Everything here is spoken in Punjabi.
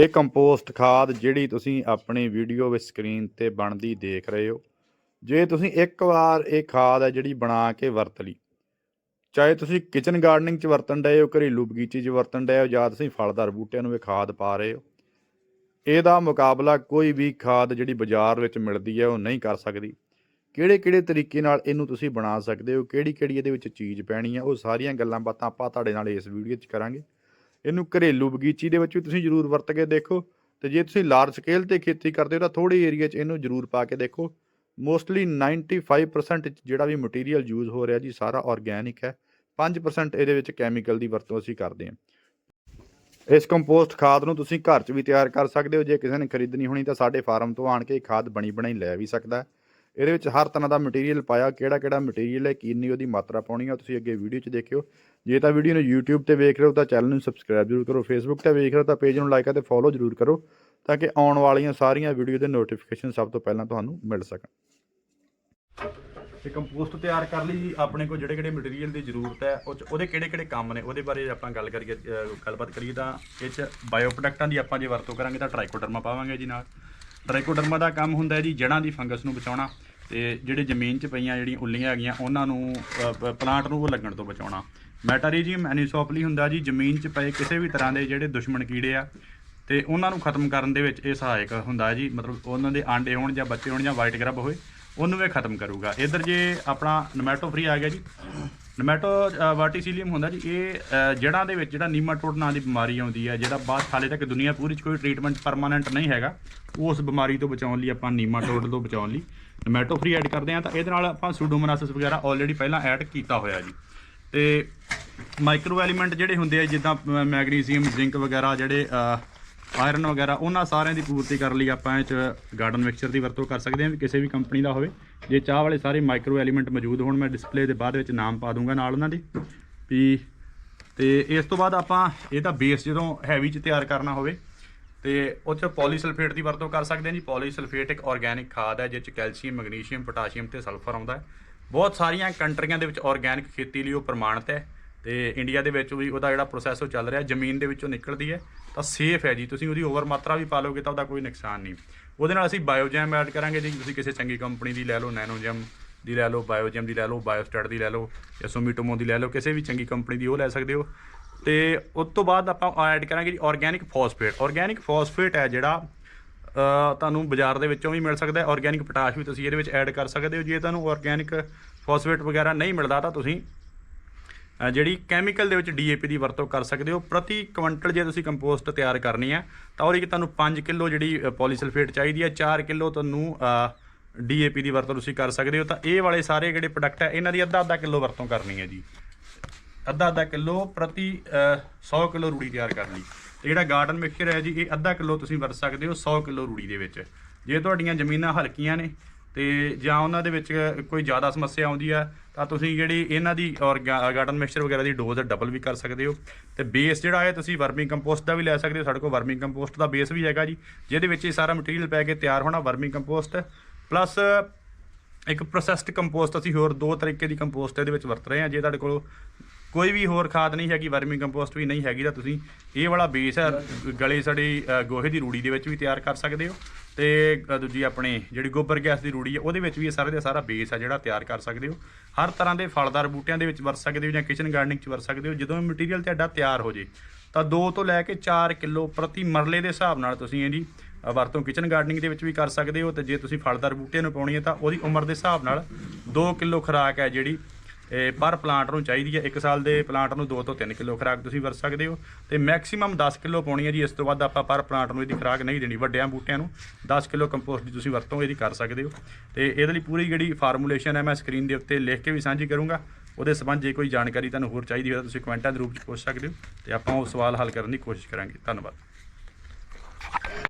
ਇਹ ਕੰਪੋਸਟ ਖਾਦ ਜਿਹੜੀ ਤੁਸੀਂ ਆਪਣੀ ਵੀਡੀਓ ਵਿੱਚ ਸਕਰੀਨ ਤੇ ਬਣਦੀ ਦੇਖ ਰਹੇ ਹੋ। ਜੇ ਤੁਸੀਂ ਇੱਕ ਵਾਰ ਇਹ ਖਾਦ ਹੈ ਜਿਹੜੀ ਬਣਾ ਕੇ ਵਰਤ ਲਈ, ਚਾਹੇ ਤੁਸੀਂ ਕਿਚਨ ਗਾਰਡਨਿੰਗ 'ਚ ਵਰਤਣ ਡਏ ਹੋ, ਘਰੇਲੂ ਬਗੀਚੀ 'ਚ ਵਰਤਣ ਡਏ ਹੋ ਜਾਂ ਤੁਸੀਂ ਫਲਦਾਰ ਬੂਟਿਆਂ ਨੂੰ ਇਹ ਖਾਦ ਪਾ ਰਹੇ ਹੋ, ਇਹਦਾ ਮੁਕਾਬਲਾ ਕੋਈ ਵੀ ਖਾਦ ਜਿਹੜੀ ਬਾਜ਼ਾਰ ਵਿੱਚ ਮਿਲਦੀ ਹੈ ਉਹ ਨਹੀਂ ਕਰ ਸਕਦੀ। ਕਿਹੜੇ ਕਿਹੜੇ ਤਰੀਕੇ ਨਾਲ ਇਹਨੂੰ ਤੁਸੀਂ ਬਣਾ ਸਕਦੇ ਹੋ ਕਿਹੜੀ ਕਿਹੜੀ ਇਹਦੇ ਵਿੱਚ ਚੀਜ਼ ਪੈਣੀ ਹੈ, ਉਹ ਸਾਰੀਆਂ ਗੱਲਾਂ ਬਾਤਾਂ ਆਪਾਂ ਤੁਹਾਡੇ ਨਾਲ ਇਸ ਵੀਡੀਓ 'ਚ ਕਰਾਂਗੇ। ਇਹਨੂੰ ਘਰੇਲੂ ਬਗੀਚੀ ਦੇ ਵਿੱਚ ਵੀ ਤੁਸੀਂ ਜ਼ਰੂਰ ਵਰਤ ਕੇ ਦੇਖੋ ਤੇ ਜੇ ਤੁਸੀਂ ਲਾਰਜ ਸਕੇਲ ਤੇ ਖੇਤੀ ਕਰਦੇ ਹੋ ਤਾਂ ਥੋੜੇ ਏਰੀਆ 'ਚ ਇਹਨੂੰ ਜ਼ਰੂਰ ਪਾ ਕੇ ਦੇਖੋ। ਮੋਸਟਲੀ 95% 'ਚ ਜਿਹੜਾ ਵੀ ਮਟੀਰੀਅਲ ਯੂਜ਼ ਹੋ ਰਿਹਾ ਜੀ, ਸਾਰਾ ਆਰਗੇਨਿਕ ਹੈ। 5% ਇਹਦੇ ਵਿੱਚ ਕੈਮੀਕਲ ਦੀ ਵਰਤੋਂ ਅਸੀਂ ਕਰਦੇ ਹਾਂ। ਇਸ ਕੰਪੋਸਟ ਖਾਦ ਨੂੰ ਤੁਸੀਂ ਘਰ 'ਚ ਵੀ ਤਿਆਰ ਕਰ ਸਕਦੇ ਹੋ। ਜੇ ਕਿਸੇ ਨੇ ਖਰੀਦਣੀ ਹੋਣੀ ਤਾਂ ਸਾਡੇ ਫਾਰਮ ਤੋਂ ਆਣ ਕੇ ਇਹ ਖਾਦ ਬਣੀ ਬਣਾਈ ਲੈ ਵੀ ਸਕਦਾ ਹੈ। ਇਹਦੇ ਵਿੱਚ ਹਰ ਤਰ੍ਹਾਂ ਦਾ ਮਟੀਰੀਅਲ ਪਾਇਆ ਕਿਹੜਾ ਕਿਹੜਾ ਮਟੀਰੀਅਲ ਹੈ, ਕਿੰਨੀ ਉਹਦੀ ਮਾਤਰਾ ਪਾਉਣੀ ਹੈ ਤੁਸੀਂ ਅੱਗੇ ਵੀਡੀਓ 'ਚ ਦੇਖਿਓ। ਜੇ ਤਾਂ ਵੀਡੀਓ ਨੂੰ YouTube ਤੇ ਵੇਖ ਰਹੇ ਹੋ ਤਾਂ ਚੈਨਲ ਨੂੰ ਸਬਸਕ੍ਰਾਈਬ ਜ਼ਰੂਰ ਕਰੋ, Facebook ਤੇ ਵੇਖ ਰਹੇ ਹੋ ਤਾਂ ਪੇਜ ਨੂੰ ਲਾਈਕ ਅਤੇ ਫੋਲੋ ਜ਼ਰੂਰ ਕਰੋ, ਤਾਂ ਕਿ ਆਉਣ ਵਾਲੀਆਂ ਸਾਰੀਆਂ ਵੀਡੀਓ ਦੇ ਨੋਟੀਫਿਕੇਸ਼ਨ ਸਭ ਤੋਂ ਪਹਿਲਾਂ ਤੁਹਾਨੂੰ ਮਿਲ ਸਕਣ। ਤੇ ਕੰਪੋਸਟ ਤਿਆਰ ਕਰ ਲਈ ਜੀ ਆਪਣੇ ਕੋਲ ਜਿਹੜੇ ਕਿਹੜੇ ਮਟੀਰੀਅਲ ਦੀ ਜ਼ਰੂਰਤ ਹੈ, ਉਹ 'ਚ, ਉਹਦੇ ਕਿਹੜੇ ਕਿਹੜੇ ਕੰਮ ਨੇ, ਉਹਦੇ ਬਾਰੇ ਆਪਾਂ ਗੱਲ ਕਰੀਏ ਗੱਲਬਾਤ ਕਰੀਏ ਤਾਂ, ਇਹ 'ਚ ਬਾਇਓ ਪ੍ਰੋਡਕਟਾਂ ਦੀ ਆਪਾਂ ਜੇ ਵਰਤੋਂ ਕਰਾਂਗੇ ਤਾਂ ਟ੍ਰਾਈਕੋਡਰਮਾ ਪਾਵਾਂਗੇ ਜੀ ਨਾਲ। ਟ੍ਰਾਈਕੋਡਰਮਾ ਦਾ ਕੰਮ ਹੁੰਦਾ ਹੈ ਜੀ ਜੜ੍ਹਾਂ ਦੀ ਫੰਗਸ ਨੂੰ ਬਚਾਉਣਾ ਤੇ ਜਿਹੜੇ ਜ਼ਮੀਨ 'ਚ ਪਈਆਂ ਜਿਹੜੀਆਂ ਉੱਲੀਆਂ ਹੈਗੀਆਂ, ਉਹਨਾਂ ਨੂੰ ਪਲਾਂਟ ਨੂੰ ਉਹ ਲੱਗਣ ਤੋਂ ਬਚਾਉਣਾ। ਮੈਟਾਰੀਜੀਅਮ ਐਨੀਸੋਪਲੀ ਹੁੰਦਾ ਜੀ, ਜ਼ਮੀਨ 'ਚ ਪਏ ਕਿਸੇ ਵੀ ਤਰ੍ਹਾਂ ਦੇ ਜਿਹੜੇ ਦੁਸ਼ਮਣ ਕੀੜੇ ਆ, ਤੇ ਉਹਨਾਂ ਨੂੰ ਖਤਮ ਕਰਨ ਦੇ ਵਿੱਚ ਇਹ ਸਹਾਇਕ ਹੁੰਦਾ ਜੀ, ਮਤਲਬ ਉਹਨਾਂ ਦੇ ਆਂਡੇ ਹੋਣ ਜਾਂ ਬੱਚੇ ਹੋਣ ਜਾਂ ਵਾਈਟ ਗਰਬ ਹੋਏ, ਉਹਨੂੰ ਇਹ ਖਤਮ ਕਰੂਗਾ। ਇਧਰ ਜੇ ਆਪਣਾ ਨਮੈਟੋ ਫ੍ਰੀ ਆ ਗਿਆ ਜੀ ਨਮੈਟੋ ਵਾਟੀਸੀਲੀਅਮ ਹੁੰਦਾ ਜੀ ਇਹ ਅ, ਜੜ੍ਹਾਂ ਦੇ ਵਿੱਚ ਜਿਹੜਾ ਨੀਮਾਟੋਡ ਨਾਂ ਦੀ ਬਿਮਾਰੀ ਆਉਂਦੀ ਹੈ ਜਿਹੜਾ ਬਾਅਦ ਹਾਲੇ ਤੱਕ ਦੁਨੀਆ ਪੂਰੀ 'ਚ ਕੋਈ ਟ੍ਰੀਟਮੈਂਟ ਪਰਮਾਨੈਂਟ ਨਹੀਂ ਹੈਗਾ ਉਸ ਬਿਮਾਰੀ ਤੋਂ ਬਚਾਉਣ ਲਈ ਆਪਾਂ ਨੀਮਾਟੋਡ ਤੋਂ ਬਚਾਉਣ ਲਈ ਨਮੈਟੋ ਫ੍ਰੀ ਐਡ ਕਰਦੇ ਹਾਂ ਤਾਂ ਇਹਦੇ ਨਾਲ ਆਪਾਂ ਸੂਡੋਮੋਨਾਸਿਸ ਵਗੈਰਾ ਆਲਰੇਡੀ ਪਹਿਲਾਂ ਐਡ ਕੀਤਾ ਹੋਇਆ ਜੀ। ਤੇ ਮਾਈਕਰੋ ਐਲੀਮੈਂਟ ਜਿਹੜੇ ਹੁੰਦੇ ਆ ਜਿੱਦਾਂ ਮੈਗਨੀਸੀਅਮ ਜ਼ਿੰਕ ਵਗੈਰਾ ਜਿਹੜੇ ਆਇਰਨ ਵਗੈਰਾ, ਉਹਨਾਂ ਸਾਰਿਆਂ ਦੀ ਪੂਰਤੀ ਕਰਨ ਲਈ ਆਪਾਂ ਇਹ ਚ ਗਾਰਡਨ ਮਿਕਸਚਰ ਦੀ ਵਰਤੋਂ ਕਰ ਸਕਦੇ ਹਾਂ, ਵੀ ਕਿਸੇ ਵੀ ਕੰਪਨੀ ਦਾ ਹੋਵੇ। ਜੇ ਚਾਹ ਵਾਲੇ ਸਾਰੇ ਮਾਈਕਰੋ ਐਲੀਮੈਂਟ ਮੌਜੂਦ ਹੋਣ, ਮੈਂ ਡਿਸਪਲੇ ਦੇ ਬਾਅਦ ਵਿੱਚ ਨਾਮ ਪਾ ਦੂੰਗਾ ਨਾਲ ਉਹਨਾਂ ਦੇ। ਵੀ ਤੇ ਇਸ ਤੋਂ ਬਾਅਦ ਆਪਾਂ ਇਹਦਾ ਬੇਸ ਜਦੋਂ ਹੈਵੀ ਚ ਤਿਆਰ ਕਰਨਾ ਹੋਵੇ, ਤੇ ਉਹ 'ਚ ਪੋਲੀਸਲਫੇਟ ਦੀ ਵਰਤੋਂ ਕਰ ਸਕਦੇ ਹਾਂ ਜੀ। ਪੋਲੀਸਲਫੇਟ ਇੱਕ ਆਰਗੇਨਿਕ ਖਾਦ ਹੈ ਜਿਸ 'ਚ ਕੈਲਸ਼ੀਅਮ ਮੈਗਨੀਸ਼ੀਅਮ ਪੋਟਾਸ਼ੀਅਮ ਤੇ ਸਲਫਰ ਆਉਂਦਾ ਹੈ। ਬਹੁਤ ਸਾਰੀਆਂ ਕੰਟਰੀਆਂ ਦੇ ਵਿੱਚ ਆਰਗੇਨਿਕ ਖੇਤੀ ਲਈ ਉਹ ਪ੍ਰਮਾਣਿਤ ਹੈ। ਤੇ ਇੰਡੀਆ ਦੇ ਵਿੱਚ ਵੀ ਉਹਦਾ ਜਿਹੜਾ ਪ੍ਰੋਸੈਸ ਉਹ ਚੱਲ ਰਿਹਾ, ਜ਼ਮੀਨ ਦੇ ਵਿੱਚੋਂ ਨਿਕਲਦੀ ਹੈ, ਤਾਂ ਸੇਫ ਹੈ ਜੀ। ਤੁਸੀਂ ਉਹਦੀ ਓਵਰ ਮਾਤਰਾ ਵੀ ਪਾ ਲਓਗੇ ਤਾਂ ਉਹਦਾ ਕੋਈ ਨੁਕਸਾਨ ਨਹੀਂ। ਉਹਦੇ ਨਾਲ ਅਸੀਂ ਬਾਇਓਜੈਮ ਐਡ ਕਰਾਂਗੇ ਜੀ। ਤੁਸੀਂ ਕਿਸੇ ਚੰਗੀ ਕੰਪਨੀ ਦੀ ਲੈ ਲਓ ਨੈਨੋਜੈਮ ਦੀ ਲੈ ਲਓ ਬਾਇਓਜੈਮ ਦੀ ਲੈ ਲਓ ਬਾਇਓਸਟੈਟ ਦੀ ਲੈ ਲਓ, ਜਾਂ ਸੁਮੀਟੋਮੋ ਦੀ ਲੈ ਲਓ, ਕਿਸੇ ਵੀ ਚੰਗੀ ਕੰਪਨੀ ਦੀ ਉਹ ਲੈ ਸਕਦੇ ਹੋ। ਤੇ ਉਸ ਤੋਂ ਬਾਅਦ ਆਪਾਂ ਐਡ ਕਰਾਂਗੇ ਜੀ ਆਰਗੇਨਿਕ ਫਾਸਫੇਟ ਆਰਗੇਨਿਕ ਫਾਸਫੇਟ ਹੈ ਜਿਹੜਾ ਤੁਹਾਨੂੰ ਬਾਜ਼ਾਰ ਦੇ ਵਿੱਚੋਂ ਵੀ ਮਿਲ ਸਕਦਾ ਹੈ। ਆਰਗੇਨਿਕ ਪੋਟਾਸ਼ ਵੀ ਤੁਸੀਂ ਇਹਦੇ ਵਿੱਚ ਐਡ ਕਰ ਸਕਦੇ ਹੋ। ਜੇ ਤੁਹਾਨੂੰ ਆਰਗੇਨਿਕ ਫਾਸਫੇਟ ਵਗੈਰਾ ਨਹੀਂ ਮਿਲਦਾ ਤਾਂ ਤੁਸੀਂ ਜਿਹੜੀ ਕੈਮੀਕਲ ਦੇ ਵਿੱਚ ਡੀਏਪੀ ਦੀ ਵਰਤੋਂ ਕਰ ਸਕਦੇ ਹੋ। ਪ੍ਰਤੀ ਕੁਇੰਟਲ ਜੇ ਤੁਸੀਂ ਕੰਪੋਸਟ ਤਿਆਰ ਕਰਨੀ ਹੈ ਤਾਂ ਉਹਦੇ 'ਚ ਤੁਹਾਨੂੰ 5 ਕਿਲੋ ਜਿਹੜੀ ਪੋਲੀਸਲਫੇਟ ਚਾਹੀਦੀ ਹੈ 4 ਕਿਲੋ ਤੁਹਾਨੂੰ ਡੀਏਪੀ ਦੀ ਵਰਤੋਂ ਤੁਸੀਂ ਕਰ ਸਕਦੇ ਹੋ। ਤਾਂ ਇਹ ਵਾਲੇ ਸਾਰੇ ਜਿਹੜੇ ਪ੍ਰੋਡਕਟ ਹੈ ਇਹਨਾਂ ਦੀ ਅੱਧਾ ਅੱਧਾ ਕਿਲੋ ਵਰਤੋਂ ਕਰਨੀ ਹੈ ਜੀ। ਅੱਧਾ ਅੱਧਾ ਕਿਲੋ ਪ੍ਰਤੀ ਅ, 100 ਕਿਲੋ ਰੂੜੀ ਤਿਆਰ ਕਰਨ। ਲਈ ਤੇ ਜਿਹੜਾ ਗਾਰਡਨ ਮਿਕਸਚਰ ਹੈ ਜੀ ਇਹ ਅੱਧਾ ਕਿਲੋ ਤੁਸੀਂ ਵਰਤ ਸਕਦੇ ਹੋ 100 ਕਿਲੋ ਰੂੜੀ ਦੇ ਵਿੱਚ। ਜੇ ਤੁਹਾਡੀਆਂ ਜ਼ਮੀਨਾਂ ਹਲਕੀਆਂ ਨੇ ਤੇ ਜਾਂ ਉਹਨਾਂ ਦੇ ਵਿੱਚ ਕੋਈ ਜ਼ਿਆਦਾ ਸਮੱਸਿਆ ਆਉਂਦੀ ਆ, ਤਾਂ ਤੁਸੀਂ ਜਿਹੜੀ ਇਹਨਾਂ ਦੀ ਔਰ ਗਾਰਡਨ ਮਿਕਸਚਰ ਵਗੈਰਾ ਦੀ ਡੋਜ਼ ਡਬਲ ਵੀ ਕਰ ਸਕਦੇ ਹੋ। ਤੇ ਬੇਸ ਜਿਹੜਾ ਹੈ, ਤੁਸੀਂ ਵਰਮਿੰਗ ਕੰਪੋਸਟ ਦਾ ਵੀ ਲੈ ਸਕਦੇ ਹੋ। ਸਾਡੇ ਕੋਲ ਵਰਮਿੰਗ ਕੰਪੋਸਟ ਦਾ ਬੇਸ ਵੀ ਹੈਗਾ ਜੀ, ਜਿਹਦੇ ਵਿੱਚ ਇਹ ਸਾਰਾ ਮਟੀਰੀਅਲ ਪੈ ਕੇ ਤਿਆਰ ਹੋਣਾ ਵਰਮਿੰਗ ਕੰਪੋਸਟ ਪਲੱਸ ਇੱਕ ਪ੍ਰੋਸੈਸਡ ਕੰਪੋਸਟ ਅਸੀਂ ਹੋਰ ਦੋ ਤਰੀਕੇ ਦੀ ਕੰਪੋਸਟ ਇਹਦੇ ਵਿੱਚ ਵਰਤ ਰਹੇ ਹਾਂ। ਜੇ ਤੁਹਾਡੇ ਕੋਲ ਕੋਈ ਵੀ ਹੋਰ ਖਾਦ ਨਹੀਂ ਹੈਗੀ ਵਰਮਿੰਗ ਕੰਪੋਸਟ ਵੀ ਨਹੀਂ ਹੈਗੀ, ਤਾਂ ਤੁਸੀਂ ਇਹ ਵਾਲਾ ਬੇਸ ਹੈ, ਗਲੇ ਸੜੀ ਗੋਹੇ ਦੀ ਰੂੜੀ ਦੇ ਵਿੱਚ ਵੀ ਤਿਆਰ ਕਰ ਸਕਦੇ ਹੋ। ਤੇ ਦੂਜੀ ਆਪਣੇ ਜਿਹੜੀ ਗੋਬਰ ਗੈਸ ਦੀ ਰੂੜੀ ਹੈ ਉਹਦੇ ਵਿੱਚ ਵੀ ਇਹ ਸਾਰੇ ਦਾ ਸਾਰਾ ਬੇਸ ਹੈ ਜਿਹੜਾ ਤਿਆਰ ਕਰ ਸਕਦੇ ਹੋ। ਹਰ ਤਰ੍ਹਾਂ ਦੇ ਫਲਦਾਰ ਬੂਟਿਆਂ ਦੇ ਵਿੱਚ ਵਰਤ ਸਕਦੇ ਹੋ ਜਾਂ ਕਿਚਨ ਗਾਰਡਨਿੰਗ 'ਚ ਵਰਤ ਸਕਦੇ ਹੋ। ਜਦੋਂ ਮਟੀਰੀਅਲ ਤੁਹਾਡਾ ਤਿਆਰ ਹੋ ਜੇ, ਤਾਂ 2 ਤੋਂ ਲੈ ਕੇ 4 ਕਿਲੋ ਪ੍ਰਤੀ ਮਰਲੇ ਦੇ ਹਿਸਾਬ ਨਾਲ ਤੁਸੀਂ ਇਹਦੀ ਵਰਤੋਂ ਕਿਚਨ ਗਾਰਡਨਿੰਗ ਦੇ ਵਿੱਚ ਵੀ ਕਰ ਸਕਦੇ ਹੋ। ਤੇ ਜੇ ਤੁਸੀਂ ਫਲਦਾਰ ਬੂਟਿਆਂ ਨੂੰ ਪਾਉਣੀ ਹੈ, ਤਾਂ ਉਹਦੀ ਉਮਰ ਦੇ ਹਿਸਾਬ ਨਾਲ 2 ਕਿਲੋ ਖੁਰਾਕ ਹੈ ਜਿਹੜੀ ਪਰ ਪਲਾਂਟ ਨੂੰ ਚਾਹੀਦੀ ਹੈ। 1 ਸਾਲ ਦੇ ਪਲਾਂਟ ਨੂੰ 2 ਤੋਂ 3 ਕਿਲੋ ਖੁਰਾਕ ਤੁਸੀਂ ਵਰਤ ਸਕਦੇ ਹੋ। ਤੇ ਮੈਕਸਿਮਮ 10 ਕਿਲੋ ਪਾਉਣੀ ਹੈ ਜੀ। ਇਸ ਤੋਂ ਵੱਧ ਆਪਾਂ ਪਰ ਪਲਾਂਟ ਨੂੰ ਇਹਦੀ ਖੁਰਾਕ ਨਹੀਂ ਦੇਣੀ। ਵੱਡਿਆਂ ਬੂਟਿਆਂ ਨੂੰ 10 ਕਿਲੋ ਕੰਪੋਸਟ ਦੀ ਤੁਸੀਂ ਵਰਤੋਂ ਇਹਦੀ ਕਰ ਸਕਦੇ ਹੋ। ਤੇ ਇਹਦੇ ਲਈ ਪੂਰੀ ਜਿਹੜੀ ਫਾਰਮੂਲੇਸ਼ਨ ਹੈ, ਮੈਂ ਸਕਰੀਨ ਦੇ ਉੱਤੇ ਲਿਖ ਕੇ ਵੀ ਸਾਂਝੀ ਕਰੂੰਗਾ। ਉਹਦੇ ਸੰਬੰਧ ਜੇ ਕੋਈ ਜਾਣਕਾਰੀ ਤੁਹਾਨੂੰ ਹੋਰ ਚਾਹੀਦੀ ਹੋਵੇ ਤਾਂ ਤੁਸੀਂ ਕਮੈਂਟਾਂ ਦੇ ਰੂਪ ਵਿੱਚ ਪੁੱਛ ਸਕਦੇ ਹੋ। ਤੇ ਆਪਾਂ ਉਹ ਸਵਾਲ ਹੱਲ ਕਰਨ ਦੀ ਕੋਸ਼ਿਸ਼ ਕਰਾਂਗੇ। ਧੰਨਵਾਦ।